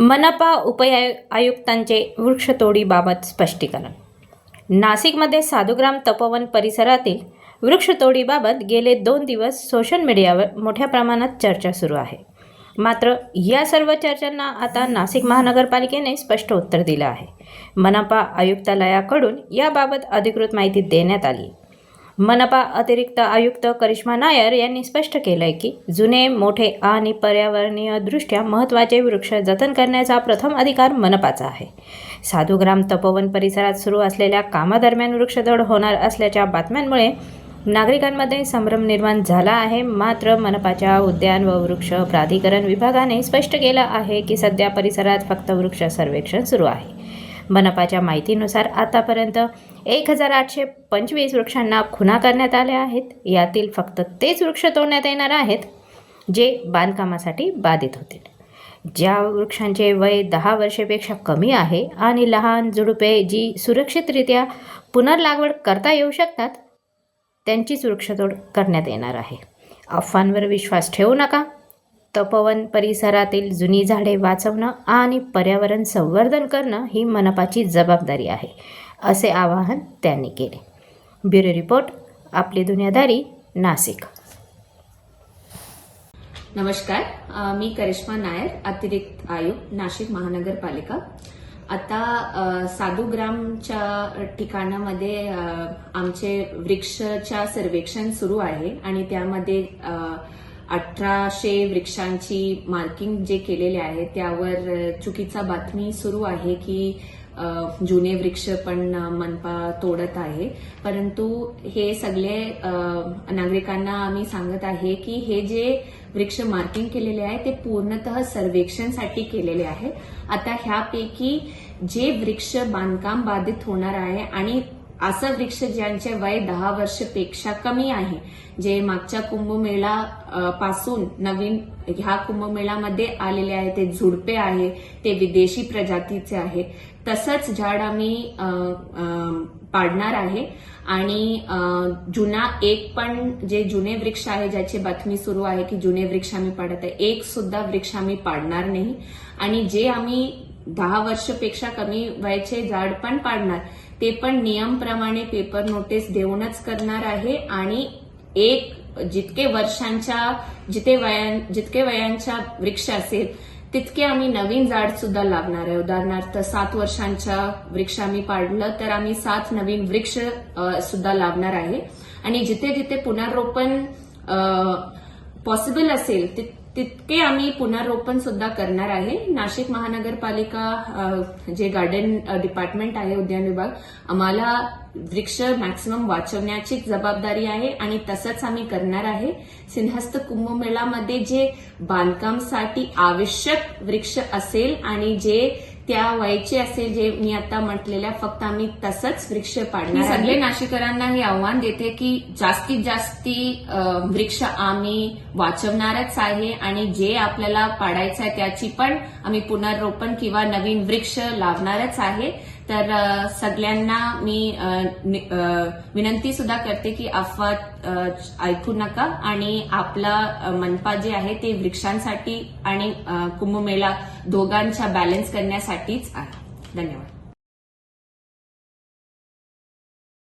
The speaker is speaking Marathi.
मनपा उपआयु आयुक्तांचे वृक्षतोडीबाबत स्पष्टीकरण. नाशिकमध्ये साधुग्राम तपोवन परिसरातील वृक्षतोडीबाबत गेले दोन दिवस सोशल मीडियावर मोठ्या प्रमाणात चर्चा सुरू आहे. मात्र या सर्व चर्चांना आता नाशिक महानगरपालिकेने स्पष्ट उत्तर दिलं आहे. मनपा आयुक्तालयाकडून याबाबत अधिकृत माहिती देण्यात आली. मनपा अतिरिक्त आयुक्त करिश्मा नायर यांनी स्पष्ट केलं आहे की जुने मोठे आणि पर्यावरणीय दृष्ट्या महत्त्वाचे वृक्ष जतन करण्याचा प्रथम अधिकार मनपाचा आहे. साधुग्राम तपोवन परिसरात सुरू असलेल्या कामादरम्यान वृक्षतोड होणार असल्याच्या बातम्यांमुळे नागरिकांमध्ये संभ्रम निर्माण झाला आहे. मात्र मनपाच्या उद्यान व वृक्ष प्राधिकरण विभागाने स्पष्ट केलं आहे की सध्या परिसरात फक्त वृक्ष सर्वेक्षण सुरू आहे. मनपाच्या माहितीनुसार आतापर्यंत एक हजार आठशे पंचवीस वृक्षांना खुना करण्यात आल्या आहेत. यातील फक्त तेच वृक्ष तोडण्यात येणार आहेत जे बांधकामासाठी बाधित होतील. ज्या वृक्षांचे वय दहा वर्षेपेक्षा कमी आहे आणि लहान झुडुपे जी सुरक्षितरित्या पुनर्लागवड करता येऊ शकतात त्यांचीच वृक्षतोड करण्यात येणार आहे. अफवांवर विश्वास ठेवू नका. तपोवन परिसरातील जुनी झाडे वाचवणं आणि पर्यावरण संवर्धन करणं ही मनपाची जबाबदारी आहे. असे आवाहन त्यांनी केले. ब्युरो रिपोर्ट आपली दुनियादारी नाशिक नमस्कार. मी करिश्मा नायर अतिरिक्त आयुक्त नाशिक महानगरपालिका. आता साधुग्रामच्या ठिकाणामध्ये आमचे वृक्षच्या सर्वेक्षण सुरू आहे आणि त्यामध्ये अठराशे वृक्षांची मार्किंग जे केलेले आहे त्यावर चुकीचा बातमी सुरू आहे की जुने वृक्ष पण मनपा तोडत आहे. परंतु हे सगळे नागरिकांना आम्ही सांगत आहे की हे जे वृक्ष मार्किंग केलेले आहे ते पूर्णतः सर्वेक्षणसाठी केलेले आहे. आता ह्यापैकी जे वृक्ष बांधकाम बाधित होणार आहे आणि असं वृक्ष ज्यांचे वय दहा वर्षपेक्षा कमी आहे जे मागच्या कुंभमेळा पासून नवीन ह्या कुंभमेळामध्ये आलेले आहे ते झुडपे आहे ते विदेशी प्रजातीचे आहे. तसंच झाड आम्ही पाडणार आहे. आणि जुना एक पण जे जुने वृक्ष आहे ज्याची बातमी सुरू आहे की जुने वृक्ष आम्ही पाडत आहे एक सुद्धा वृक्ष आम्ही पाडणार नाही. आणि जे आम्ही दहा वर्षपेक्षा कमी वयाचे झाड पण पाडणार ते पण नियमप्रमाणे पेपर नोटीस देऊनच करणार आहे आणि एक जितके वर्षांच्या जिथे वयां जितके वयांच्या वृक्ष असेल तितके आम्ही नवीन झाड सुद्धा लावणार आहे. उदाहरणार्थ सात वर्षांच्या वृक्ष आम्ही पाडलं तर आम्ही सात नवीन वृक्ष सुद्धा लावणार आहे. आणि जिथे जिथे पुनर्रोपण पॉसिबल असेल तित तितके आम्ही पुनर्रोपण सुद्धा करणार आहे. नाशिक महानगरपालिका जे गार्डन डिपार्टमेंट आहे उद्यान विभाग आम्हाला वृक्ष मॅक्सिमम वाचवण्याची जबाबदारी आहे आणि तसंच आम्ही करणार आहे सिंहस्थ कुंभमेळामध्ये जे बांधकामसाठी आवश्यक वृक्ष असेल आणि जे त्या वयाचे असेल जे मी आता म्हटलेल्या फक्त आम्ही तसंच वृक्ष पाडणार. सगळे नाशिकरांना हे आव्हान देते की जास्तीत जास्ती वृक्ष आम्ही वाचवणारच आहे आणि जे आपल्याला पाडायचं आहे त्याची पण आम्ही पुनर्रोपण किंवा नवीन वृक्ष लावणारच आहे तर सगळ्यांना मी नि- विनंती सुद्धा करते की अफवा ऐकू नका आणि आपला मनपा जे आहे ते वृक्षांसाठी आणि कुंभमेळा दोघांच्या बॅलन्स करण्यासाठीच आहे. धन्यवाद.